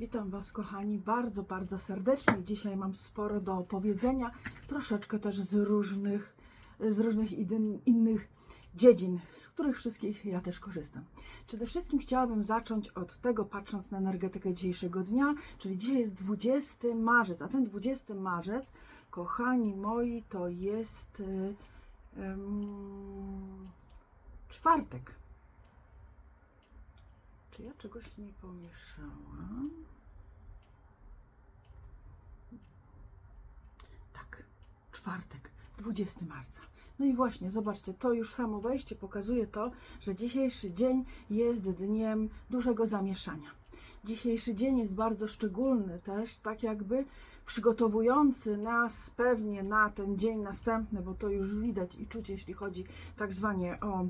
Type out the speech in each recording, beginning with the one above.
Witam Was, kochani, bardzo, bardzo serdecznie. Dzisiaj mam sporo do opowiedzenia, troszeczkę też z różnych, z różnych innych dziedzin, z których wszystkich ja też korzystam. Przede wszystkim chciałabym zacząć od tego, patrząc na energetykę dzisiejszego dnia, czyli dzisiaj jest 20 marzec, a ten 20 marzec, kochani moi, to jest czwartek. Czy ja czegoś nie pomieszałam? Tak, czwartek, 20 marca. No i właśnie, zobaczcie, to już samo wejście pokazuje to, że dzisiejszy dzień jest dniem dużego zamieszania. Dzisiejszy dzień jest bardzo szczególny też, tak jakby przygotowujący nas pewnie na ten dzień następny, bo to już widać i czuć, jeśli chodzi tak zwanie o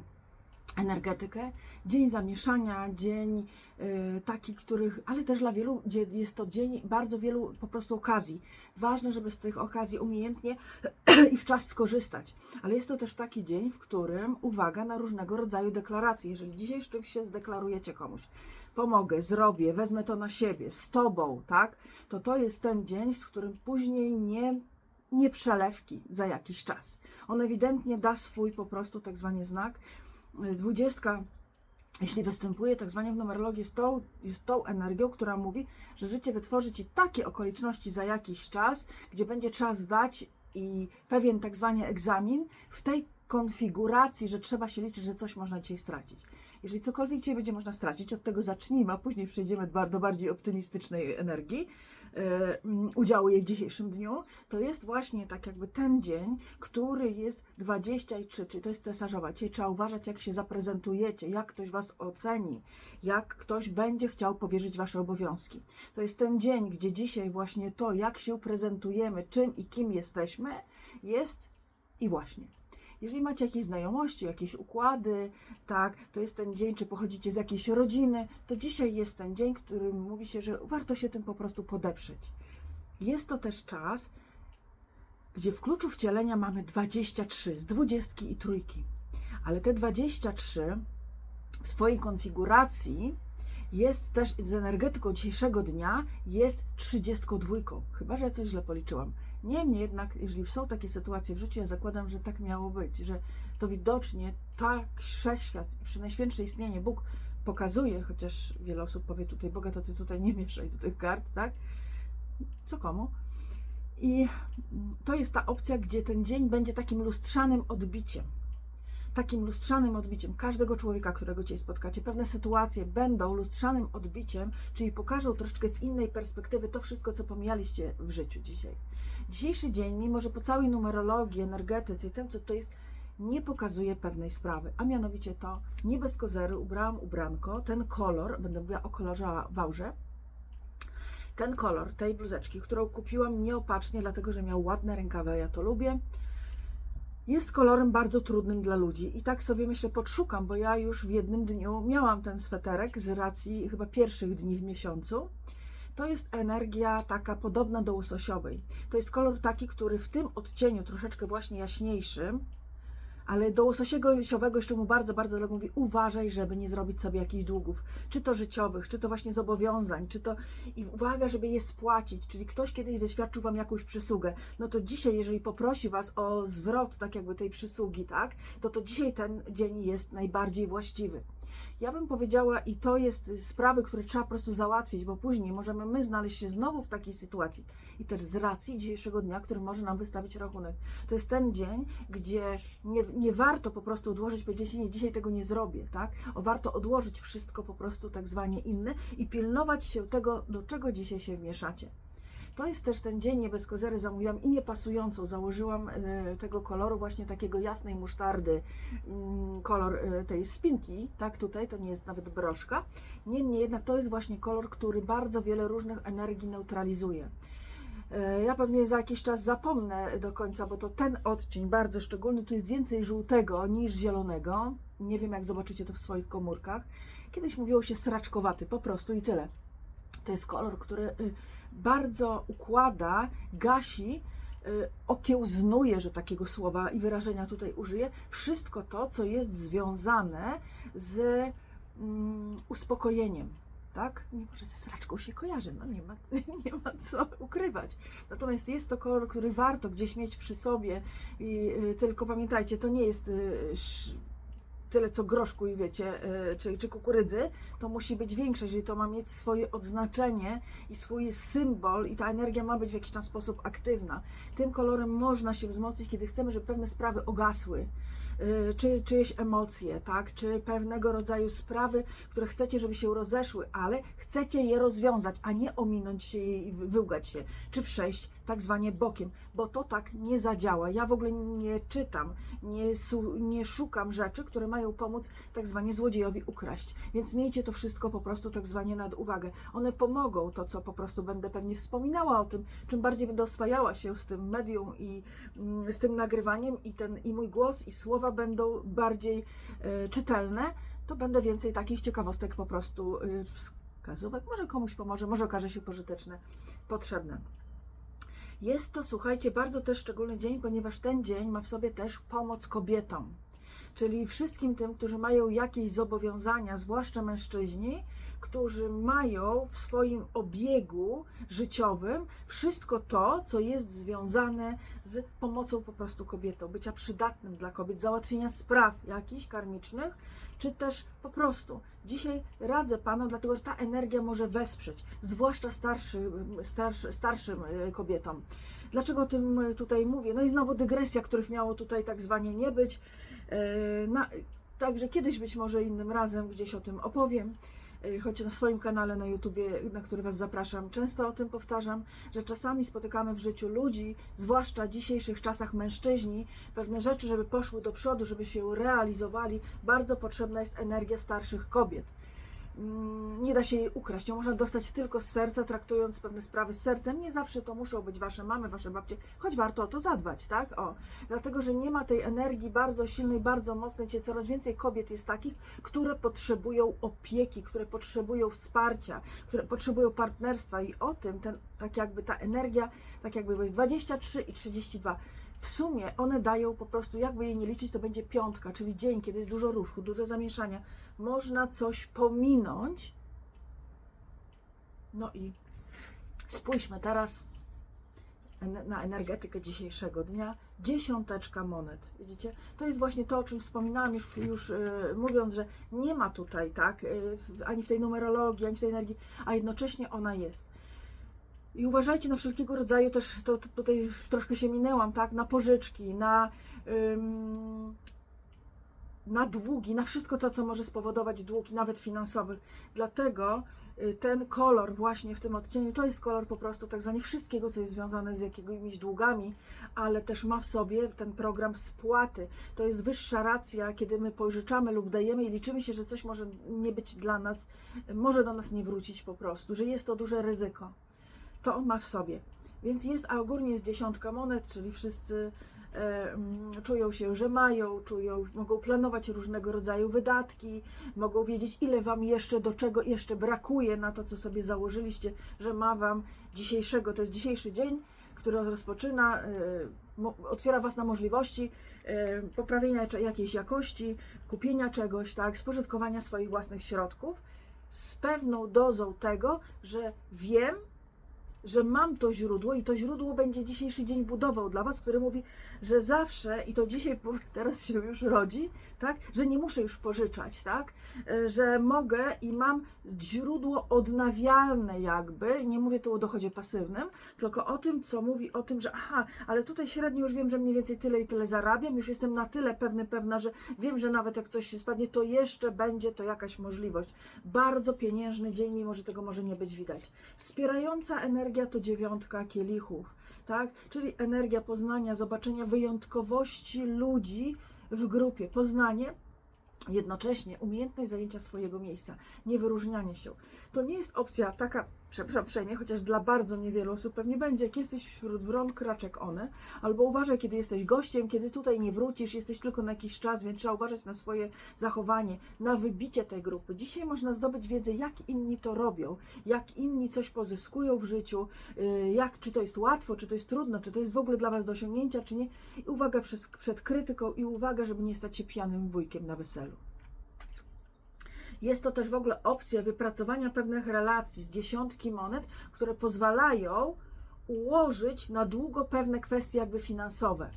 energetykę. Dzień zamieszania, dzień y, taki, których, ale też dla wielu jest to dzień bardzo wielu po prostu okazji. Ważne, żeby z tych okazji umiejętnie i w czas skorzystać. Ale jest to też taki dzień, w którym uwaga na różnego rodzaju deklaracje. Jeżeli dzisiaj z czymś się zdeklarujecie komuś, pomogę, zrobię, wezmę to na siebie, z tobą, tak? To to jest ten dzień, z którym później nie nie przelewki za jakiś czas. On ewidentnie da swój po prostu tak zwany znak. Dwudziestka, jeśli występuje tak zwanie w numerologii, jest tą, jest tą energią, która mówi, że życie wytworzy ci takie okoliczności za jakiś czas, gdzie będzie trzeba zdać i pewien tak zwany egzamin w tej konfiguracji, że trzeba się liczyć, że coś można dzisiaj stracić. Jeżeli cokolwiek dzisiaj będzie można stracić, od tego zacznijmy, a później przejdziemy do bardziej optymistycznej energii, udziału jej w dzisiejszym dniu, to jest właśnie tak jakby ten dzień, który jest 23, czyli to jest cesarzowa. Dzisiaj trzeba uważać, jak się zaprezentujecie, jak ktoś was oceni, jak ktoś będzie chciał powierzyć wasze obowiązki. To jest ten dzień, gdzie dzisiaj właśnie to, jak się prezentujemy, czym i kim jesteśmy, jest i właśnie. Jeżeli macie jakieś znajomości, jakieś układy, tak, to jest ten dzień, czy pochodzicie z jakiejś rodziny, to dzisiaj jest ten dzień, którym mówi się, że warto się tym po prostu podeprzeć. Jest to też czas, gdzie w kluczu wcielenia mamy 23 z dwudziestki i trójki. Ale te 23 w swojej konfiguracji jest też z energetyką dzisiejszego dnia jest 32. Chyba, że ja coś źle policzyłam. Niemniej jednak, jeżeli są takie sytuacje w życiu, ja zakładam, że tak miało być, że to widocznie tak wszechświat, przy najświętsze istnienie Bóg pokazuje, chociaż wiele osób powie tutaj, Boga to ty tutaj nie mieszaj do tych kart, tak? Co komu? I to jest ta opcja, gdzie ten dzień będzie takim lustrzanym odbiciem. Takim lustrzanym odbiciem każdego człowieka, którego dzisiaj spotkacie. Pewne sytuacje będą lustrzanym odbiciem, czyli pokażą troszeczkę z innej perspektywy to wszystko, co pomijaliście w życiu dzisiaj. Dzisiejszy dzień, mimo że po całej numerologii, energetyce i tym, co to jest, nie pokazuje pewnej sprawy, a mianowicie to nie bez kozery ubrałam ubranko, ten kolor, będę mówiła o kolorze wałże, ten kolor tej bluzeczki, którą kupiłam nieopatrznie, dlatego że miał ładne rękawy, ja to lubię, jest kolorem bardzo trudnym dla ludzi. I tak sobie myślę, podszukam, bo ja już w jednym dniu miałam ten sweterek z racji chyba pierwszych dni w miesiącu. To jest energia taka podobna do łososiowej. To jest kolor taki, który w tym odcieniu, troszeczkę właśnie jaśniejszym, ale do łososiego jeszcze mu bardzo, bardzo dlatego mówi, uważaj, żeby nie zrobić sobie jakichś długów, czy to życiowych, czy to właśnie zobowiązań, czy to i uwaga, żeby je spłacić, czyli ktoś kiedyś wyświadczył Wam jakąś przysługę, no to dzisiaj, jeżeli poprosi Was o zwrot tak jakby tej przysługi, tak, to to dzisiaj ten dzień jest najbardziej właściwy. Ja bym powiedziała, i to jest sprawy, które trzeba po prostu załatwić, bo później możemy my znaleźć się znowu w takiej sytuacji. I też z racji dzisiejszego dnia, który może nam wystawić rachunek. To jest ten dzień, gdzie nie, nie warto po prostu odłożyć, powiedzieć, nie, dzisiaj tego nie zrobię, tak? O, warto odłożyć wszystko po prostu tak zwanie inne i pilnować się tego, do czego dzisiaj się wmieszacie. To jest też ten dzień, nie bez kozery zamówiłam i niepasującą. Założyłam e, tego koloru właśnie takiego jasnej musztardy, mm, kolor e, tej spinki, tak tutaj, to nie jest nawet broszka. Niemniej jednak to jest właśnie kolor, który bardzo wiele różnych energii neutralizuje. E, Ja pewnie za jakiś czas zapomnę do końca, bo to ten odcień bardzo szczególny. Tu jest więcej żółtego niż zielonego. Nie wiem, jak zobaczycie to w swoich komórkach. Kiedyś mówiło się sraczkowaty, po prostu i tyle. To jest kolor, który y, bardzo układa, gasi, y, okiełznuje, że takiego słowa i wyrażenia tutaj użyję, wszystko to, co jest związane z mm, uspokojeniem. tak? Mimo, że ze sraczką się kojarzy, no nie ma, nie ma co ukrywać. Natomiast jest to kolor, który warto gdzieś mieć przy sobie i y, tylko pamiętajcie, to nie jest tyle co groszku i wiecie, y, czy, czy kukurydzy, to musi być większe, jeżeli to ma mieć swoje odznaczenie i swój symbol i ta energia ma być w jakiś tam sposób aktywna. Tym kolorem można się wzmocnić, kiedy chcemy, żeby pewne sprawy ogasły. Y, czy czyjeś emocje, tak, czy pewnego rodzaju sprawy, które chcecie, żeby się rozeszły, ale chcecie je rozwiązać, a nie ominąć się i wy- wyłgać się, czy przejść tak zwanie bokiem, bo to tak nie zadziała. Ja w ogóle nie czytam, nie, nie szukam rzeczy, które mają pomóc tak zwanie złodziejowi ukraść, więc miejcie to wszystko po prostu tak zwanie nad uwagę. One pomogą, to co po prostu będę pewnie wspominała o tym, czym bardziej będę oswajała się z tym medium i mm, z tym nagrywaniem i ten i mój głos i słowa będą bardziej e, czytelne, to będę więcej takich ciekawostek po prostu e, wskazówek. Może komuś pomoże, może okaże się pożyteczne, potrzebne. Jest to, słuchajcie, bardzo też szczególny dzień, ponieważ ten dzień ma w sobie też pomoc kobietom. Czyli wszystkim tym, którzy mają jakieś zobowiązania, zwłaszcza mężczyźni, którzy mają w swoim obiegu życiowym wszystko to, co jest związane z pomocą po prostu kobietom, bycia przydatnym dla kobiet, załatwienia spraw jakichś karmicznych, czy też po prostu. Dzisiaj radzę Panom, dlatego że ta energia może wesprzeć, zwłaszcza starszy, starszy, starszym e, kobietom. Dlaczego o tym e, tutaj mówię? No i znowu dygresja, których miało tutaj tak zwanie nie być. E, Na, także kiedyś być może innym razem gdzieś o tym opowiem. E, Choć na swoim kanale na YouTubie, na który Was zapraszam, często o tym powtarzam, że czasami spotykamy w życiu ludzi, zwłaszcza w dzisiejszych czasach mężczyźni, pewne rzeczy, żeby poszły do przodu, żeby się realizowali, bardzo potrzebna jest energia starszych kobiet. Mm, Nie da się jej ukraść, ją można dostać tylko z serca, traktując pewne sprawy z sercem. Nie zawsze to muszą być wasze mamy, wasze babcie, choć warto o to zadbać, tak? O, dlatego, że nie ma tej energii bardzo silnej, bardzo mocnej. Cię coraz więcej kobiet jest takich, które potrzebują opieki, które potrzebują wsparcia, które potrzebują partnerstwa i o tym ten, tak jakby ta energia, tak jakby jest 23 i 32. W sumie one dają po prostu, jakby je nie liczyć, to będzie piątka, czyli dzień, kiedy jest dużo ruchu, dużo zamieszania. Można coś pominąć. No i spójrzmy teraz na energetykę dzisiejszego dnia. Dziesiąteczka monet. Widzicie? To jest właśnie to, o czym wspominałam już, już e, mówiąc, że nie ma tutaj, tak, w- ani w tej numerologii, ani w tej energii, a jednocześnie ona jest. I uważajcie na wszelkiego rodzaju, też to, to tutaj troszkę się minęłam, tak, na pożyczki, na, ym, na długi, na wszystko to, co może spowodować długi, nawet finansowych. Dlatego y, ten kolor właśnie w tym odcieniu, to jest kolor po prostu tak zwanie wszystkiego, co jest związane z jakimiś długami, ale też ma w sobie ten program spłaty. To jest wyższa racja, kiedy my pożyczamy lub dajemy i liczymy się, że coś może nie być dla nas, może do nas nie wrócić po prostu, że jest to duże ryzyko to ma w sobie. Więc jest, a ogólnie jest dziesiątka monet, czyli wszyscy e, mm, czują się, że mają, czują, mogą planować różnego rodzaju wydatki, mogą wiedzieć, ile Wam jeszcze, do czego jeszcze brakuje na to, co sobie założyliście, że ma Wam dzisiejszego, to jest dzisiejszy dzień, który rozpoczyna, e, otwiera Was na możliwości e, poprawienia jakiejś jakości, kupienia czegoś, tak, spożytkowania swoich własnych środków z pewną dozą tego, że wiem, że mam to źródło i to źródło będzie dzisiejszy dzień budował dla Was, który mówi, że zawsze, i to dzisiaj teraz się już rodzi, tak, że nie muszę już pożyczać, tak, E, że mogę i mam źródło odnawialne jakby, nie mówię tu o dochodzie pasywnym, tylko o tym, co mówi o tym, że aha, ale tutaj średnio już wiem, że mniej więcej tyle i tyle zarabiam, już jestem na tyle pewny, pewna, że wiem, że nawet jak coś się spadnie, to jeszcze będzie to jakaś możliwość. Bardzo pieniężny dzień, mimo że tego może nie być widać. Wspierająca energia to dziewiątka kielichów, tak? Czyli energia poznania, zobaczenia wyjątkowości ludzi w grupie. Poznanie jednocześnie umiejętność zajęcia swojego miejsca, niewyróżnianie się. To nie jest opcja taka, przepraszam przejmie, chociaż dla bardzo niewielu osób pewnie będzie, jak jesteś wśród wron, kraczek one, albo uważaj, kiedy jesteś gościem, kiedy tutaj nie wrócisz, jesteś tylko na jakiś czas, więc trzeba uważać na swoje zachowanie, na wybicie tej grupy. Dzisiaj można zdobyć wiedzę, jak inni to robią, jak inni coś pozyskują w życiu, yy, jak, czy to jest łatwo, czy to jest trudno, czy to jest w ogóle dla Was do osiągnięcia, czy nie. I uwaga przed krytyką i uwaga, żeby nie stać się pijanym wujkiem na weselu. Jest to też w ogóle opcja wypracowania pewnych relacji z dziesiątki monet, które pozwalają ułożyć na długo pewne kwestie jakby finansowe.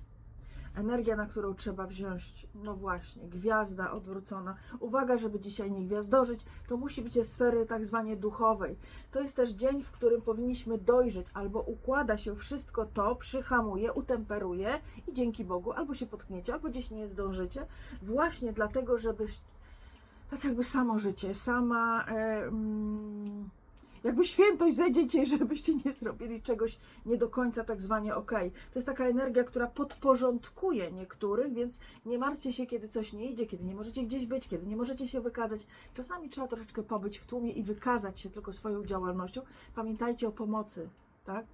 Energia, na którą trzeba wziąć, no właśnie, gwiazda odwrócona. Uwaga, żeby dzisiaj nie gwiazdorzyć, to musi być ze sfery tak zwanej duchowej. To jest też dzień, w którym powinniśmy dojrzeć, albo układa się wszystko to, przyhamuje, utemperuje i dzięki Bogu albo się potkniecie, albo gdzieś nie zdążycie, właśnie dlatego, żeby tak jakby samo życie, sama e, mm, jakby świętość zejdziecie, żebyście nie zrobili czegoś nie do końca tak zwanie ok. To jest taka energia, która podporządkuje niektórych, więc nie martwcie się, kiedy coś nie idzie, kiedy nie możecie gdzieś być, kiedy nie możecie się wykazać. Czasami trzeba troszeczkę pobyć w tłumie i wykazać się tylko swoją działalnością. Pamiętajcie o pomocy, tak?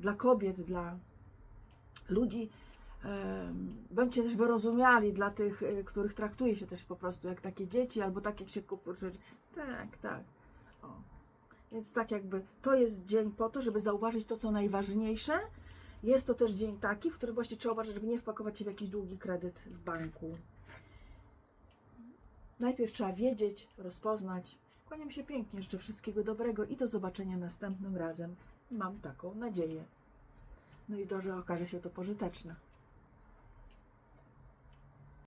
Dla kobiet, dla ludzi. Bądźcie też wyrozumiali dla tych, y, których traktuje się też po prostu jak takie dzieci, albo tak jak się kupuje. Tak, tak. O. Więc tak jakby to jest dzień po to, żeby zauważyć to, co najważniejsze. Jest to też dzień taki, w którym właśnie trzeba uważać, żeby nie wpakować się w jakiś długi kredyt w banku. Najpierw trzeba wiedzieć, rozpoznać. Kłaniam się pięknie, życzę wszystkiego dobrego i do zobaczenia następnym razem. Mam taką nadzieję. No i to, że okaże się to pożyteczne.